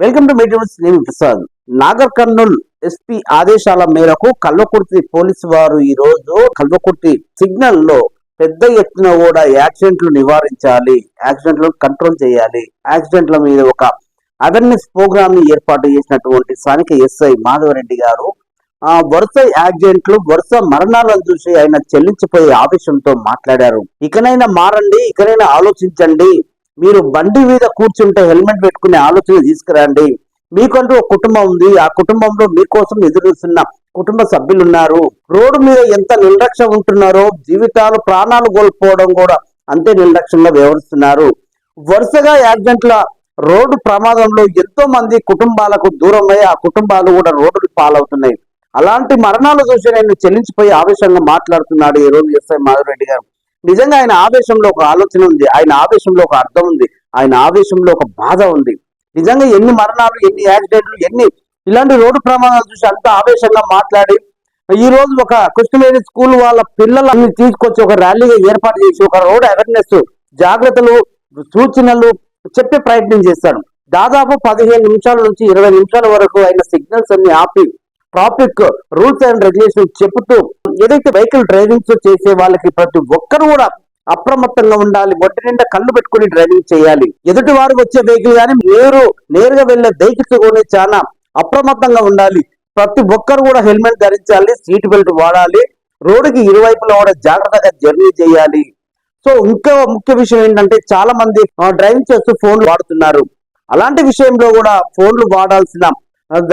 Welcome to meeting నేను Prasad Nagar Kurnool SP ఆదేశాల మేరకు కల్వకుర్తి పోలీసు వారు ఈ రోజు కల్వకుర్తి సిగ్నల్లో పెద్ద ఎత్తున కూడా యాక్సిడెంట్లు నివారించాలి యాక్సిడెంట్లను కంట్రోల్ చేయాలి. యాక్సిడెంట్ల మీద ఒక అవేర్నెస్ ప్రోగ్రామ్ని ఏర్పాటు చేసినటువంటి స్థానిక ఎస్ఐ మాధవరెడ్డి గారు ఆ వరుస యాక్సిడెంట్లు వరుస మరణాలను చూసి ఆయన చెల్లించిపోయే ఆవేశంతో మాట్లాడారు. ఇకనైనా మారండి ఇకనైనా ఆలోచించండి. మీరు బండి మీద కూర్చుంటే హెల్మెట్ పెట్టుకునే ఆలోచన తీసుకురండి. మీకంటూ ఒక కుటుంబం ఉంది. ఆ కుటుంబంలో మీకోసం ఎదురుస్తున్న కుటుంబ సభ్యులు ఉన్నారు రోడ్డు మీద ఎంత నిర్లక్ష్యం ఉంటున్నారో జీవితాలు ప్రాణాలు కోల్పోవడం కూడా అంతే నిర్లక్ష్యంగా వ్యవహరిస్తున్నారు. వరుసగా యాక్సిడెంట్ల రోడ్డు ప్రమాదంలో ఎంతో మంది కుటుంబాలకు దూరమై ఆ కుటుంబాలు కూడా రోడ్డు పాలవుతున్నాయి. అలాంటి మరణాలు చూసి నేను చెల్లించిపోయి ఆవేశంగా మాట్లాడుతున్నాడు ఈ రోజు ఎస్ఐ మాధవరెడ్డి గారు. నిజంగా ఆయన ఆవేశంలో ఒక ఆలోచన ఉంది ఆయన ఆవేశంలో ఒక అర్థం ఉంది ఆయన ఆవేశంలో ఒక బాధ ఉంది. నిజంగా ఎన్ని మరణాలు ఎన్ని యాక్సిడెంట్లు ఎన్ని ఇలాంటి రోడ్డు ప్రమాదాలు చూసి అంత ఆవేశంగా మాట్లాడి ఈ రోజు ఒక కృష్ణవేణి స్కూల్ వాళ్ళ పిల్లలని తీసుకొచ్చి ఒక ర్యాలీగా ఏర్పాటు చేసి ఒక రోడ్ అవేర్నెస్ జాగ్రత్తలు సూచనలు చెప్పే ప్రయత్నం చేస్తాడు. దాదాపు పదిహేను నిమిషాల నుంచి ఇరవై నిమిషాల వరకు ఆయన సిగ్నల్స్ అన్ని ఆపి ట్రాఫిక్ రూల్స్ అండ్ రెగ్యులేషన్ చెబుతూ ఏదైతే వెహికల్ డ్రైవింగ్స్ చేసే వాళ్ళకి ప్రతి ఒక్కరు కూడా అప్రమత్తంగా ఉండాలి ఒంటి నిండా కళ్ళు పెట్టుకుని డ్రైవింగ్ చేయాలి. ఎదుటి వారు వచ్చే వెహికల్ కానీ మీరు నేరుగా వెళ్ళే వెహికల్స్ కూడా చాలా అప్రమత్తంగా ఉండాలి. ప్రతి ఒక్కరు కూడా హెల్మెట్ ధరించాలి సీట్ బెల్ట్ వాడాలి రోడ్డుకి ఇరువైపులా కూడా జాగ్రత్తగా జర్నీ చేయాలి. సో ఇంకో ముఖ్య విషయం ఏంటంటే చాలా మంది డ్రైవింగ్ చేస్తూ ఫోన్లు వాడుతున్నారు. అలాంటి విషయంలో కూడా ఫోన్లు వాడాల్సిన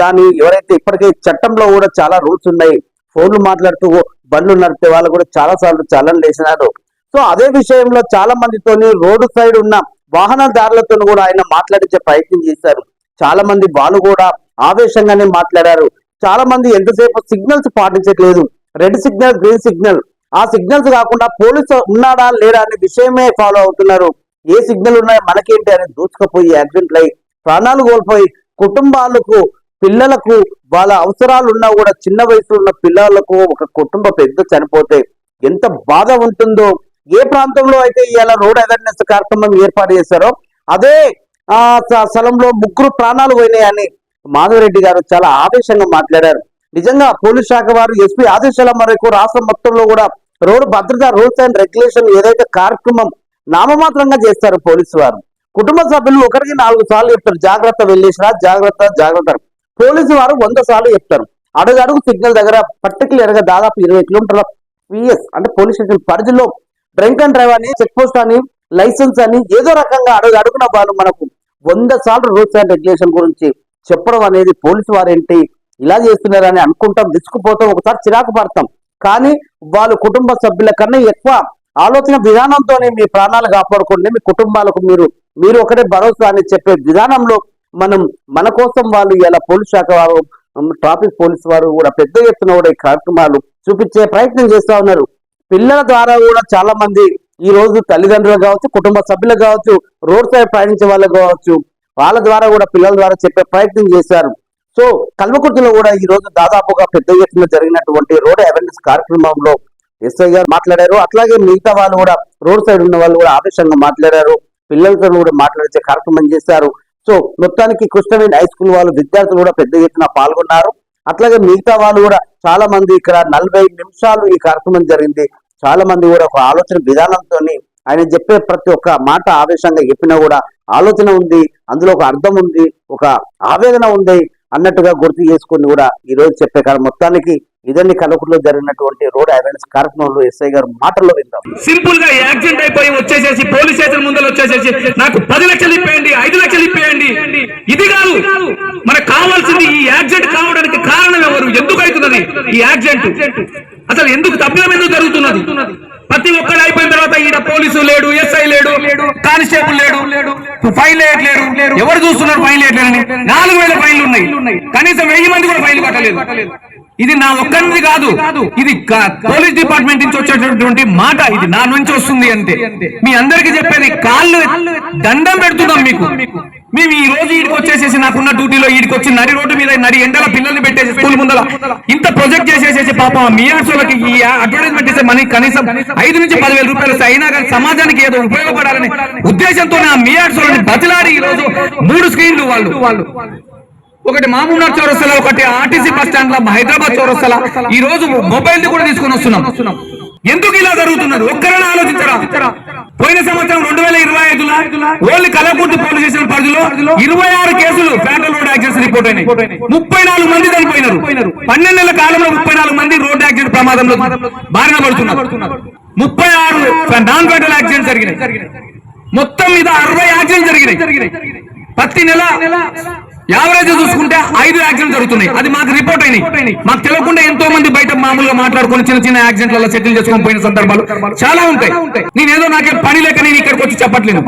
దాన్ని ఎవరైతే ఇప్పటికే చట్టంలో కూడా చాలా రూల్స్ ఉన్నాయి. ఫోన్లు మాట్లాడుతూ బండ్లు నడిపే వాళ్ళు కూడా చాలా సార్లు చలన లేచినారు. సో అదే విషయంలో చాలా మందితోని రోడ్డు సైడ్ ఉన్న వాహనదారులతో కూడా ఆయన మాట్లాడించే ప్రయత్నం చేశారు. చాలా మంది వాళ్ళు కూడా ఆవేశంగానే మాట్లాడారు. చాలా మంది ఎంతసేపు signals పాటించట్లేదు. Red signal green signal. ఆ సిగ్నల్స్ కాకుండా పోలీసు ఉన్నాడా లేడా అనే విషయమే ఫాలో అవుతున్నారు. ఏ సిగ్నల్ ఉన్నాయో మనకేంటి అని దూసుకుపోయి యాక్సిడెంట్లు అయి ప్రాణాలు కోల్పోయి కుటుంబాలకు పిల్లలకు వాళ్ళ అవసరాలు ఉన్నా కూడా చిన్న వయసులో ఉన్న పిల్లలకు ఒక కుటుంబ పెద్ద చనిపోతే ఎంత బాధ ఉంటుందో ఏ ప్రాంతంలో అయితే ఇలా రోడ్ అవేర్నెస్ కార్యక్రమం ఏర్పాటు చేశారో అదే ఆ స్థలంలో ముగ్గురు ప్రాణాలు పోయినాయని మాధవరెడ్డి గారు చాలా ఆవేశంగా మాట్లాడారు. నిజంగా పోలీస్ శాఖ వారు ఎస్పీ ఆదేశాల మేరకు రాష్ట్రం మొత్తంలో కూడా రోడ్డు భద్రత రూల్స్ అండ్ రెగ్యులేషన్ ఏదైతే కార్యక్రమం నామమాత్రంగా చేస్తారు పోలీసు వారు. కుటుంబ సభ్యులు ఒకరికి నాలుగు సార్లు చెప్తారు జాగ్రత్త వెళ్ళేసిరా జాగ్రత్త జాగ్రత్త. పోలీసు వారు వంద సార్లు చెప్తారు. అడుగడుగు సిగ్నల్ దగ్గర పర్టికులర్గా దాదాపు ఇరవై కిలోమీటర్ల పిఎస్ అంటే పోలీస్ స్టేషన్ పరిధిలో డ్రింక్ అండ్ డ్రైవ్ అని చెక్ పోస్ట్ అని లైసెన్స్ అని ఏదో రకంగా అడుగు అడుగున వాళ్ళు మనకు వంద సార్లు రూల్స్ అండ్ రెగ్యులేషన్ గురించి చెప్పడం అనేది పోలీసు వారేంటి ఇలా చేస్తున్నారని అనుకుంటాం విసుకుపోతాం ఒకసారి చిరాకు పడతాం. కానీ వాళ్ళు కుటుంబ సభ్యుల కన్నా ఎక్కువ ఆలోచన విధానంతోనే మీ ప్రాణాలు కాపాడుకోండి మీ కుటుంబాలకు మీరు మీరు ఒకటే భరోసా అని చెప్పే విధానంలో మనం మన కోసం వాళ్ళు ఇలా పోలీస్ శాఖ వారు ట్రాఫిక్ పోలీస్ వారు కూడా పెద్ద ఎత్తున కూడా ఈ కార్యక్రమాలు చూపించే ప్రయత్నం చేస్తూ ఉన్నారు. పిల్లల ద్వారా కూడా చాలా మంది ఈ రోజు తల్లిదండ్రులు కావచ్చు కుటుంబ సభ్యులు కావచ్చు రోడ్ సైడ్ ప్రయాణించే వాళ్ళు కావచ్చు వాళ్ళ ద్వారా కూడా పిల్లల ద్వారా చెప్పే ప్రయత్నం చేశారు. సో కల్వకుర్తిలో కూడా ఈ రోజు దాదాపుగా పెద్ద ఎత్తున జరిగినటువంటి రోడ్ అవేర్నెస్ కార్యక్రమంలో ఎస్ఐ గారు మాట్లాడారు. అట్లాగే మిగతా వాళ్ళు కూడా రోడ్ సైడ్ ఉన్న వాళ్ళు కూడా ఆవేశంగా మాట్లాడారు. పిల్లలతో కూడా మాట్లాడే కార్యక్రమం చేశారు. సో మొత్తానికి కృష్ణవేణి హై స్కూల్ వాళ్ళు విద్యార్థులు కూడా పెద్ద ఎత్తున పాల్గొన్నారు. అట్లాగే మిగతా వాళ్ళు కూడా చాలా మంది ఇక్కడ నలభై నిమిషాలు ఈ కార్యక్రమం జరిగింది. చాలా మంది కూడా ఒక ఆలోచన విధానంతో ఆయన చెప్పే ప్రతి ఒక్క మాట ఆవేశంగా చెప్పినా కూడా ఆలోచన ఉంది అందులో ఒక అర్థం ఉంది ఒక ఆవేదన ఉంది అన్నట్టుగా గుర్తు చేసుకుని కూడా ఈ రోజు చెప్పే కాదు మొత్తానికి ఇదండి కలకుట్లో జరిగినటువంటి రోడ్ అవేర్నెస్ కార్యక్రమంలో ఎస్ఐ గారు మాటల్లో విందాం సింపుల్గా యాక్సిడెంట్ అయిపోయి వచ్చేసేసి పోలీస్ స్టేషన్ ముందర వచ్చేసేసి నాకు పది లక్షలు ఇప్పేయండి ఐదు లక్షలు ఇప్పేయండి. ఇది కాదు. మనకు కావాల్సింది ఈ యాక్సిడెంట్ కావడానికి కారణం ఎవరు? ఎందుకు అవుతున్నది ఈ యాక్సిడెంట్? అసలు ఎందుకు తప్పిదం ఎందుకు జరుగుతున్నది? ప్రతి ఒక్కరు అయిపోయిన తర్వాత ఈడ పోలీసు లేడు ఎస్ఐ లేడు కానిస్టేబుల్ లేడు ఫైన్ వేయట్లేరు. ఎవరు చూస్తున్నారు ఫైన్ వేయట్లేరని నాలుగు వేల ఫైన్లు ఉన్నాయి. కనీసం వెయ్యి మంది కూడా ఫైన్ కట్టలేదు. ఇది నా ఒక్కరిది కాదు. ఇది పోలీస్ డిపార్ట్మెంట్ నుంచి వచ్చేటటువంటి మాట ఇది. నా నుంచి వస్తుంది అంతే మీ అందరికి చెప్పేది కాళ్ళు దండం పెడుతున్నాం మీకు. మేము ఈ రోజు ఈడికి వచ్చేసేసి నాకున్న డ్యూటీలో ఈడికి వచ్చి నడి రోడ్డు మీద నడి ఎండల పిల్లల్ని పెట్టేసి స్కూల్ ముందర ఇంత ప్రొజెక్ట్ చేసేసేసి పాప మీ ఆర్ట్స్లకి ఈ అడ్వర్టైజ్మెంట్ ఇస్తే మనకి కనీసం ఐదు నుంచి పదివేల రూపాయలు అయినా కానీ సమాజానికి ఏదో ఉపయోగపడాలని ఉద్దేశంతో ఆ మీ ఆర్ట్స్లని బతిలాడి ఈ రోజు మూడు స్క్రీన్లు వాళ్ళు వాళ్ళు. ఒకటి మామూనార్ చౌరస్తల ఒకటి ఆర్టీసీ బస్ స్టాండ్లో హైదరాబాద్ చౌరస్తల. ఈ రోజు మొబైల్ని కూడా తీసుకొని వస్తున్నాం. ఎందుకు ఇలా జరుగుతున్నారు? ఒక్కరైనా ఆలోచించరా? పోయిన సంవత్సరం రెండు వేల ఇరవై ఐదులో ఓన్లీ కలకుర్తి పోలీస్ స్టేషన్ పరిధిలో ఇరవై ఆరు కేసులు ఫ్యాటల్ రోడ్ యాక్సిడెంట్స్ రిపోర్ట్ అయినాయి. ముప్పై నాలుగు మంది చనిపోయినారు. పన్నెండు నెలల కాలంలో ముప్పై నాలుగు మంది రోడ్ యాక్సిడెంట్ ప్రమాదంలో బారిన పడుతున్నారు. ముప్పై ఆరు నాన్ ఫ్యాటల్ యాక్సిడెంట్ జరిగినాయి. మొత్తం మీద అరవై యాక్సిడెంట్ జరిగినాయి. ప్రతి నెల యావరేజ్ చూసుకుంటే ఐదు యాక్సిడెంట్ జరుగుతున్నాయి. అది మాకు రిపోర్ట్ అయినాయి. మాకు తెలియకుండా ఎంతో మంది బయట మామూలుగా మాట్లాడుకుని చిన్న చిన్న యాక్సిడెంట్లలో సెటిల్ చేసుకొని పోయిన సందర్భాలు చాలా ఉంటాయి. నేనేదో నాకే పని లేక నేను ఇక్కడికి వచ్చి చెప్పట్లేదు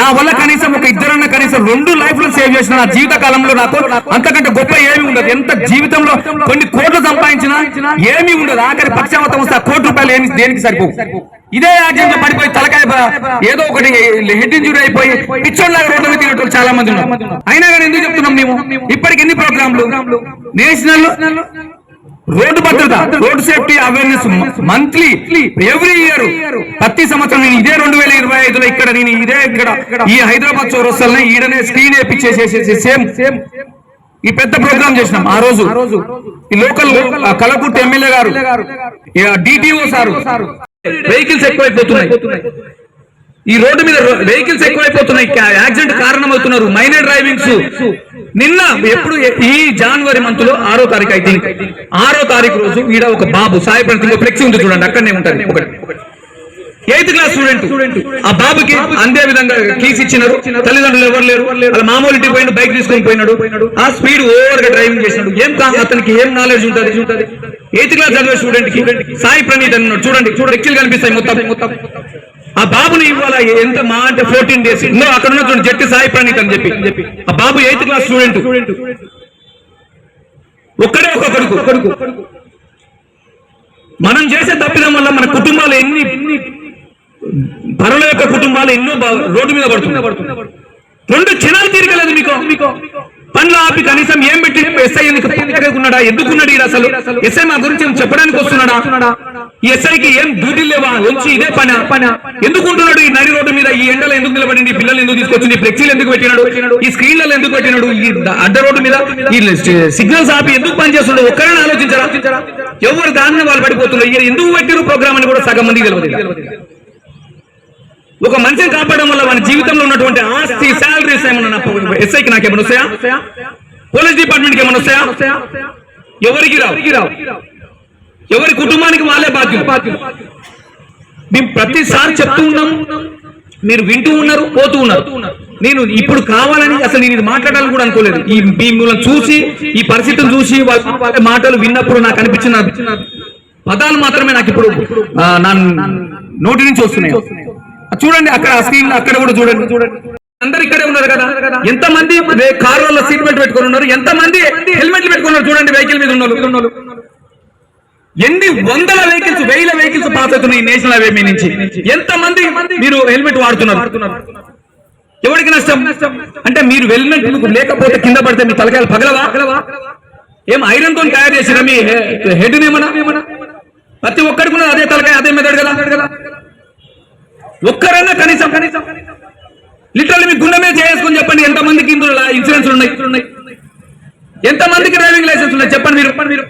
నా వల్ల కనీసం ఒక ఇద్దరన్న కనీసం రెండు లైఫ్లో సేవ్ చేసిన నా జీవిత కాలంలో నాకు అంతకంటే గొప్ప ఏమి ఉండదు. ఎంత జీవితంలో కొన్ని కోట్లు సంపాదించినా ఏమీ ఉండదు. ఆఖరి పక్షావతం వస్తే కోటి రూపాయలు ఏమి దేనికి సరిపోవు? ఇదే యాక్సిడెంట్ పడిపోయి తలకాయ ఏదో ఒకటి హెడ్ ఇంజురీ అయిపోయి పిచ్చోళ్ళ రోడ్ల మీద తిరిగేటోళ్ళు చాలా మంది ఉన్నారు. అయినా కానీ ఎందుకు చెప్తున్నాం మేము? ఇప్పటికి ఎన్ని ప్రోగ్రాంలు? నేషనల్ రోడ్డు భద్రత road safety awareness monthly every year ప్రతి సంవత్సరం నేను ఇదే రెండు వేల ఇరవై ఐదులో ఇక్కడ నేను ఇదే ఇక్కడ ఈ హైదరాబాద్ చౌరస్తాలని ఈడనే స్క్రీన్ వేపించేసేసి సేమ్ సేమ్ ఈ పెద్ద ప్రోగ్రామ్ చేసినాం ఆ రోజు. ఈ లోకల్ కలకుర్తి ఎమ్మెల్యే గారు డిటిఓ సారు. వెహికల్స్ ఎక్కువైపోతున్నాయి. ఈ రోడ్డు మీద వెహికల్స్ ఎక్కువైపోతున్నాయి. యాక్సిడెంట్ కారణమవుతున్నారు. మైనర్ డ్రైవింగ్స్ నిన్న ఎప్పుడు ఈ జనవరి మంత్లో ఆరో తారీఖు ఐ థింక్ ఆరో తారీఖు రోజు ఈడ ఒక బాబు సాయి ప్రణతి ఫ్లెక్సీ ఉంది చూడండి అక్కడనే ఉంటుంది ఒకటి. Eighth class student. ఆ బాబుకి అందే విధంగా కీస్ ఇచ్చినారు. తల్లిదండ్రులు ఎవరు లేరు? వాళ్ళ మామూలు ఇంటికి పోయిన బైక్ తీసుకొని పోయినాడు. ఆ స్పీడ్ ఓవర్గా డ్రైవింగ్ చేసినాడు. ఏం కాదు అతనికి ఏం నాలెడ్జ్ ఉంటుంది? ఎయిత్ క్లాస్ చదివే స్టూడెంట్కి సాయి ప్రణీత్ అన్నాడు చూడండి చూడండి ఎక్కిలు కనిపిస్తాయి మొత్తం. మొత్తం ఆ బాబుని ఇవాళ ఎంత మా అంటే ఫోర్టీన్ డేస్ అక్కడ ఉన్న చూడండి జట్టి సాయి ప్రణీత్ అని చెప్పి. ఆ బాబు ఎయిత్ క్లాస్ స్టూడెంట్. ఒక్కడే ఒక కొడుకు. మనం చేసే తప్పిదం వల్ల మన కుటుంబాలు ఎన్ని పరుల యొక్క కుటుంబాలు ఎన్నో రోడ్డు మీద పడుతున్నాయి. రెండు క్షణాలు తీరగలేదు మీకు? పనులు ఆపి కనీసం ఏం పెట్టి ఎస్ఐ ఉన్నాడా ఎందుకున్నాడు అసలు? ఎస్ఐ మా గురించి చెప్పడానికి వస్తున్నాడా? ఈ ఎస్ఐకి ఏం డ్యూటీ లేవా? వచ్చి ఇదే పని? పని ఎందుకు ఉంటున్నాడు ఈ నడి రోడ్డు మీద? ఈ ఎండలో ఎందుకు నిలబడింది? పిల్లలు ఎందుకు తీసుకొచ్చింది? ఫ్లెక్సీలు ఎందుకు పెట్టినాడు? ఈ స్క్రీన్లలో ఎందుకు పెట్టినాడు? ఈ అడ్డ రోడ్డు మీద? ఈ సిగ్నల్స్ ఆపి ఎందుకు పని చేస్తున్నాడు? ఒక్కరైనా ఆలోచించరా? ఎవరు దాన్ని వాళ్ళు పడిపోతున్నారు? ఎందుకు పెట్టిన ప్రోగ్రామ్ అని కూడా సగం మందికి తెలియదు ఒక మనిషిని కాపాడడం వల్ల వాని జీవితంలో ఉన్నటువంటి ఆస్తి శాలరీస్ ఏమన్నా ఎస్ఐకి నాకు ఏమైనా వస్తాయా? పోలీస్ డిపార్ట్మెంట్కి ఏమైనా వస్తాయా? ఎవరికి రావు? ఎవరి కుటుంబానికి వాళ్ళే బాధ్యులు? మేము ప్రతిసారి చెప్తూ ఉన్నాం. మీరు వింటూ ఉన్నారు పోతూ ఉన్నారు. నేను ఇప్పుడు కావాలని అసలు నేను ఇది మాట్లాడాలని కూడా అనుకోలేదు. ఈ మిమ్మల్ని చూసి ఈ పరిస్థితిని చూసి వాళ్ళ మాటలు విన్నప్పుడు నాకు అనిపించిన పదాలు మాత్రమే నాకు ఇప్పుడు నా నోటి నుంచి వస్తున్నాయి. చూడండి అక్కడ స్క్రీన్ అక్కడ కూడా చూడండి. చూడండి అందరు ఇక్కడే ఉన్నారు కదా. ఎంత మంది కారులలో సీట్ బెల్ట్ పెట్టుకుని ఉన్నారు? ఎంత మంది హెల్మెట్లు పెట్టుకున్నారు చూడండి వెహికల్ మీద ఉన్నారు ఎన్ని వందల వెహికల్స్ వేల వెహికల్స్ పాస్ అవుతున్నాయి నేషనల్ హైవే మీ నుంచి. ఎంత మంది మీరు హెల్మెట్ వాడుతున్నారు? ఎవరికి నష్టం? అంటే మీరు హెల్మెట్ లేకపోతే కింద పడితే మీ తలకాయలు పగలవా? ఏం ఐరన్తో తయారు చేసిన మీ హెడ్ ఏమన్నా ప్రతి ఒక్కరికి అదే తలకాయ అదే మెదడు కదా? ఒక్కరైనా కనీసం కనీసం. లిటరల్ మీ గుండె మీద చేసుకుని చెప్పండి ఎంత మందికి ఇందులో ఇన్సూరెన్స్ ఉన్నాయి? ఎంత మందికి డ్రైవింగ్ లైసెన్స్ ఉన్నాయి? చెప్పండి మీరు. మీరు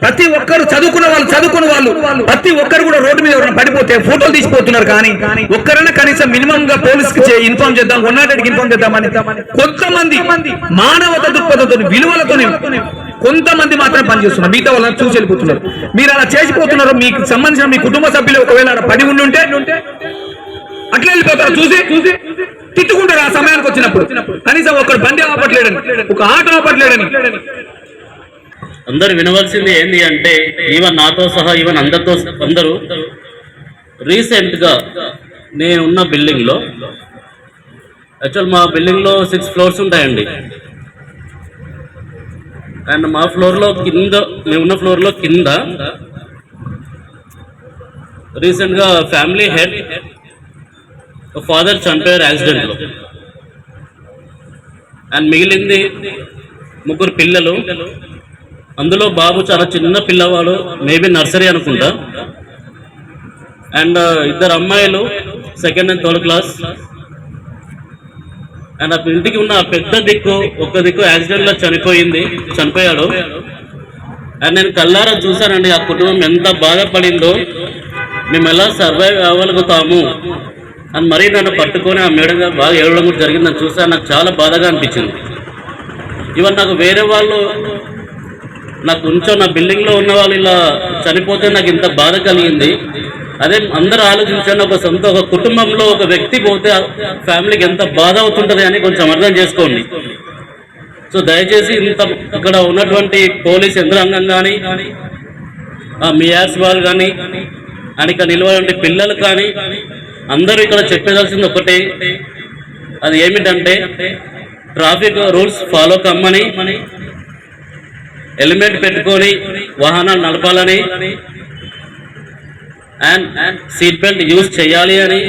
ప్రతి ఒక్కరు చదువుకున్న వాళ్ళు చదువుకున్న వాళ్ళు ప్రతి ఒక్కరు కూడా రోడ్డు మీద ఎవరైనా పడిపోతే ఫోటోలు తీసిపోతున్నారు కానీ ఒక్కరైనా కనీసం మినిమం గా పోలీస్కి ఇన్ఫార్మ్ చేద్దాం వన్ నాట్ ఇన్ఫార్మ్ చేద్దామని కొంతమంది మానవత దృక్పథంతో విలువలతో కొంతమంది మాత్రం పనిచేస్తున్నారు. మిగతా వాళ్ళని చూసి వెళ్ళిపోతున్నారు. మీరు అలా చేసిపోతున్నారు మీకు సంబంధించిన మీ కుటుంబ సభ్యులు ఒకవేళ అలా పడి ఉండి ఉంటే అట్లా వెళ్ళిపోతారు చూసి చూసి. తిట్టుకుంటారు ఆ సమయానికి వచ్చినప్పుడు. కనీసం ఒకడు బండి ఆపట్లేడని ఒక ఆటో ఆపట్లేడని. అందరు వినవలసింది ఏంటి అంటే ఈవెన్ నాతో సహా ఈవెన్ అందరితో అందరూ రీసెంట్గా నేనున్న బిల్డింగ్లో యాక్చువల్ మా బిల్డింగ్లో సిక్స్ ఫ్లోర్స్ ఉంటాయండి. అండ్ మా ఫ్లోర్లో కింద మేమున్న ఫ్లోర్లో కింద రీసెంట్గా ఫ్యామిలీ హెడ్ ఫాదర్ చనిపోయారు యాక్సిడెంట్లో అండ్ మిగిలింది ముగ్గురు పిల్లలు. అందులో బాబు చాలా చిన్న పిల్లవాడు మేబీ నర్సరీ అనుకుంటా. అండ్ ఇద్దరు అమ్మాయిలు second and third class and ఆ ఇంటికి ఉన్న పెద్ద దిక్కు ఒక్క దిక్కు యాక్సిడెంట్లో చనిపోయింది చనిపోయాడు. అండ్ నేను కల్లారా చూశానండి ఆ కుటుంబం ఎంత బాధపడిందో. మేము ఎలా సర్వైవ్ అవ్వగలుగుతాము? అని మరీ నన్ను పట్టుకొని ఆ మేడం గారు బాగా ఏడవడం కూడా జరిగింది నన్ను చూసాను నాకు చాలా బాధగా అనిపించింది. ఇవన్న నాకు వేరే వాళ్ళు నాకు కొంచెం నా బిల్డింగ్లో ఉన్న వాళ్ళు ఇలా చనిపోతే నాకు ఇంత బాధ కలిగింది. అదే అందరూ ఆలోచించండి ఒక సొంత ఒక కుటుంబంలో ఒక వ్యక్తి పోతే ఫ్యామిలీకి ఎంత బాధ అవుతుంటుంది అని కొంచెం అర్థం చేసుకోండి. సో దయచేసి ఇంత ఇక్కడ ఉన్నటువంటి పోలీస్ యంత్రాంగం కానీ మీ యాస్ వాళ్ళు కానీ అండ్ ఇక్కడ నిలబడి పిల్లలు కానీ అందరూ ఇక్కడ చెప్పేదాల్సింది ఒకటే. అది ఏమిటంటే ట్రాఫిక్ రూల్స్ ఫాలో కమ్మని హెల్మెట్ పెట్టుకొని వాహనాలు నడపాలని అండ్ సీట్ బెల్ట్ యూజ్ చేయాలి అని